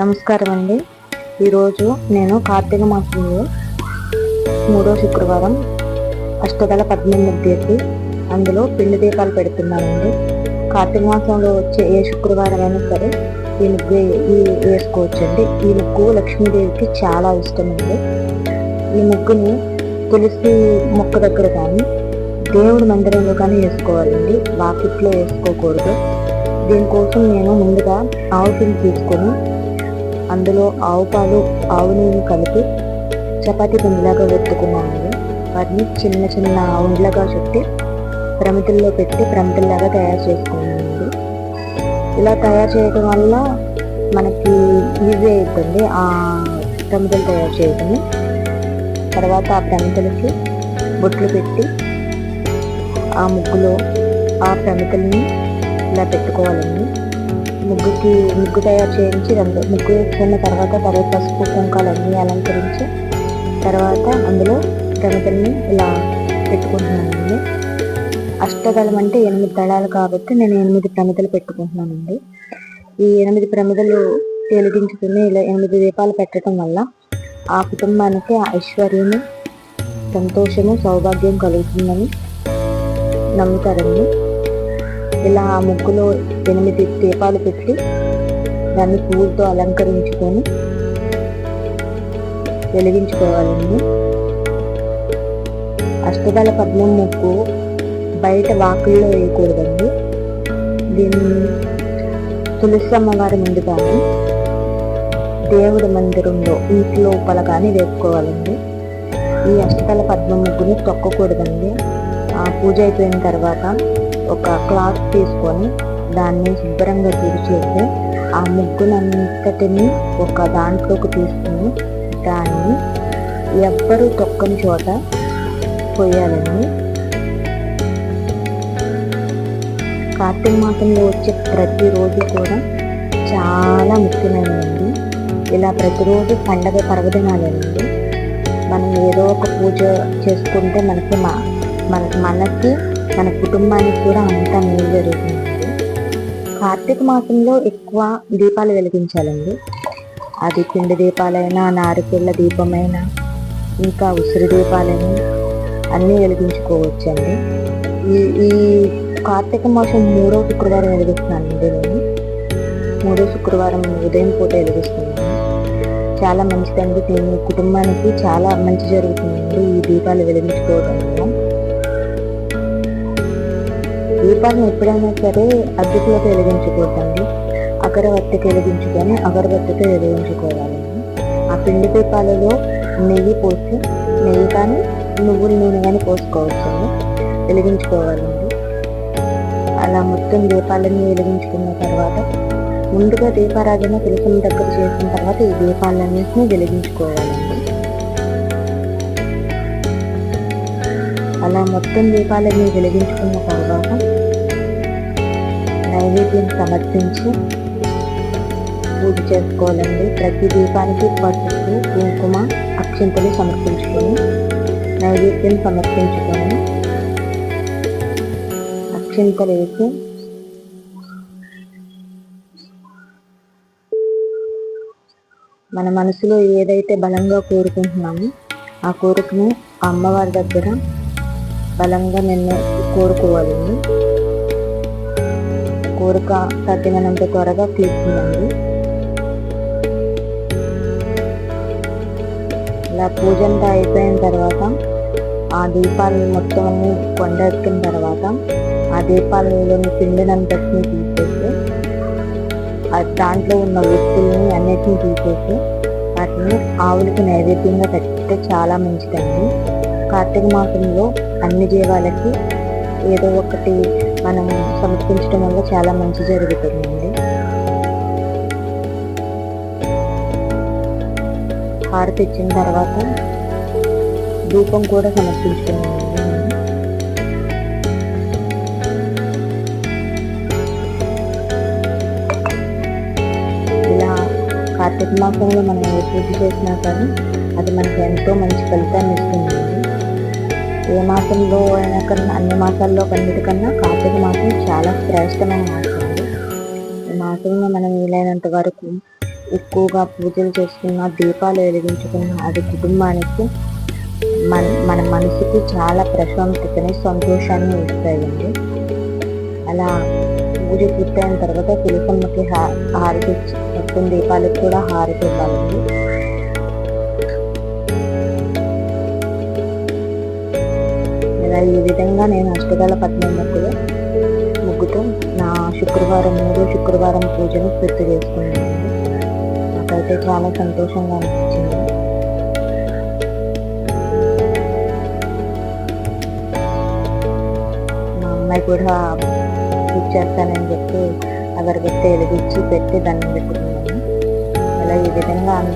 నమస్కారం అండి ఈరోజు నేను కార్తీక మాసంలో మూడో శుక్రవారం అష్టదళ పద్మముగ్గు తీసి అందులో పిండి దీపాలు పెడుతున్నానండి. కార్తీక మాసంలో వచ్చే ఏ శుక్రవారం అయినా సరే ఈ ముగ్గు ఈ వేసుకోవచ్చండి. ఈ ముగ్గు లక్ష్మీదేవికి చాలా ఇష్టమండి. అండి ఈ ముగ్గుని తులసి మొక్క దగ్గర కానీ దేవుడి మందిరంలో కానీ వేసుకోవాలండి. వాకిట్లో వేసుకోకూడదు. దీనికోసం నేను ముందుగా ఆవు పిండి తీసుకొని అందులో ఆవు పాలు ఆవు నూనె కలిపి చపాతీ పిండిలాగా వెతుకున్నాను. వాటిని చిన్న చిన్న ఉండలుగా చుట్టి ప్రమితుల్లో పెట్టి ప్రమితుల్లాగా తయారు చేసుకున్నాను ఇలా తయారు చేయడం వల్ల మనకి ఈజీ అవుతుంది ఆ ప్రమితులు తయారు చేయడం తర్వాత ఆ ప్రమితులకి బొట్లు పెట్టి ఆ ముగ్గులో ఆ ప్రమితుల్ని ఇలా పెట్టుకోవాలండి. ముగ్గుకి ముగ్గు తయారు చేయించి రెండు ముగ్గు వేసుకున్న తర్వాత తర్వాత పసుపు కుంకాలన్నీ అలంకరించి తర్వాత అందులో ప్రమిదల్ని ఇలా పెట్టుకుంటున్నానండి. అష్టదళం అంటే ఎనిమిది దళాలు కాబట్టి నేను ఎనిమిది ప్రమిదలు పెట్టుకుంటున్నానండి. ఈ ఎనిమిది ప్రమిదలు వెలిగించుకుని ఇలా ఎనిమిది దీపాలు పెట్టడం వల్ల ఆ కుటుంబానికి ఐశ్వర్యము సంతోషము సౌభాగ్యం కలుగుతుందని నమ్ముతారండి. ఇలా ఆ ముగ్గులో ఎనిమిది దీపాలు పెట్టి దాన్ని పువ్వులతో అలంకరించుకొని వెలిగించుకోవాలండి. అష్టదళ పద్మం ముగ్గు బయట వాకుల్లో వేయకూడదండి. దీన్ని తులసి అమ్మవారి ముందు కానీ దేవుడి మందిరంలో ఇంటి లోపల కానీ వేసుకోవాలండి ఈ అష్టదళ పద్మ ముగ్గుని తొక్కకూడదండి. ఆ పూజ అయిపోయిన తర్వాత ఒక క్లాత్ తీసుకొని దాన్ని శుభ్రంగా తుడిచేసి ఆ ముగ్గునంతటిని ఒక దాంట్లోకి తీసుకుని దాన్ని ఎవ్వరూ తొక్కని చోట పోయాలని కార్తీక మాసంలో వచ్చే ప్రతిరోజు కూడా చాలా ముఖ్యమైనది ఇలా ప్రతిరోజు పండగ పర్వదినాలండి. మనం ఏదో ఒక పూజ చేసుకుంటే మనకి మా మన మనకి మన కుటుంబానికి కూడా అంతా మేలు జరుగుతుంది కార్తీక మాసంలో ఎక్కువ దీపాలు వెలిగించాలండి. అది పిండి దీపాలైనా నారికేళ్ళ దీపమైనా ఇంకా ఉసిరి దీపాలైనా అన్నీ వెలిగించుకోవచ్చండి. ఈ ఈ కార్తీక మాసం మూడో శుక్రవారం వెలిగిస్తున్నానండి నేను. మూడో శుక్రవారం ఉదయం పూట వెలిగిస్తున్నాను. చాలా మంచిదండి. దీని కుటుంబానికి చాలా మంచి జరుగుతుందండి ఈ దీపాలు వెలిగించుకోవడం. దీపాలను ఎప్పుడైనా సరే అద్దెకులోకి వెలిగించకూడదండి అగరబత్తికి వెలిగించుకొని అగరబత్తితో వెలిగించుకోవాలండి ఆ పిండి దీపాలలో నెయ్యి పోసి నెయ్యి కానీ నువ్వుల నూనె కానీ పోసుకోవచ్చండి. వెలిగించుకోవాలండి. అలా మొత్తం దీపాలన్నీ వెలిగించుకున్న తర్వాత ముందుగా దీపారాధన తులసం దగ్గర చేసిన తర్వాత ఈ దీపాలన్నింటినీ వెలిగించుకోవాలండి. అలా మొత్తం దీపాలన్నీ వెలిగించుకున్న తర్వాత నైవేద్యం సమర్పించి పూజ చేసుకోవాలండి. ప్రతి దీపానికి పసుపు కుంకుమ అక్షింతలు సమర్పించుకొని నైవేద్యం సమర్పించుకొని అక్షింతలు వేసి మన మనసులో ఏదైతే బలంగా కోరుకుంటున్నామో ఆ కోరికను అమ్మవారి దగ్గర బలంగా నిన్ను కోరుకోవాలండి. కోరిక తగ్గినంత త్వరగా తీర్చుందండి ఇలా పూజ అంతా అయిపోయిన తర్వాత ఆ దీపాలను మొత్తం అన్ని కొండెక్కిన తర్వాత ఆ దీపాలలోని పిండినంతటిని తీసేసి దాంట్లో ఉన్న వ్యక్తుల్ని అన్నిటిని తీసేసి వాటిని ఆవులకి నైవేద్యంగా పెట్టితే చాలా మంచిదండి. కార్తీక మాసంలో అన్ని జీవాలకి ఏదో ఒకటి మనం సమర్పించడం వల్ల చాలా మంచి జరుగుతుందండి. హారతి ఇచ్చిన తర్వాత ధూపం కూడా సమర్పించుకున్నాం ఇలా కార్తీక మాసంలో మనం ఏ పూజ చేసినా కానీ అది మనకి ఎంతో మంచి ఫలితాన్ని ఇస్తుంది ఏ మాసంలో అయినా కన్నా అన్ని మాసాల్లో కన్నిటికన్నా కార్తీక మాసం చాలా శ్రేష్టమైన మాసం అండి. ఈ మాసంలో మనం వీలైనంత వరకు ఎక్కువగా పూజలు చేసుకున్న దీపాలు వెలిగించుకున్న అది కుటుంబానికి మన మన మనసుకు చాలా ప్రశాంతతని సంతోషాన్ని ఇస్తాయండి. అలా పూజ పూర్తయిన తర్వాత తులసమ్మకి హా హారతి ఇచ్చి మొత్తం దీపాలకు కూడా హారతి ఇవ్వాలండి. ఇలా ఈ విధంగా నేను అష్టదళ పద్మం ముగ్గులు ముగ్గుతో నా శుక్రవారం మూడో శుక్రవారం పూజను పూర్తి చేసుకున్నాను. నాకైతే చాలా సంతోషంగా అనిపించింది. మా అమ్మాయి కూడా ఇచ్చేస్తానని చెప్పి అగరబత్తి వెలిగించి పెట్టి దండం పెట్టుకున్నాను. అలా ఈ విధంగా అందరూ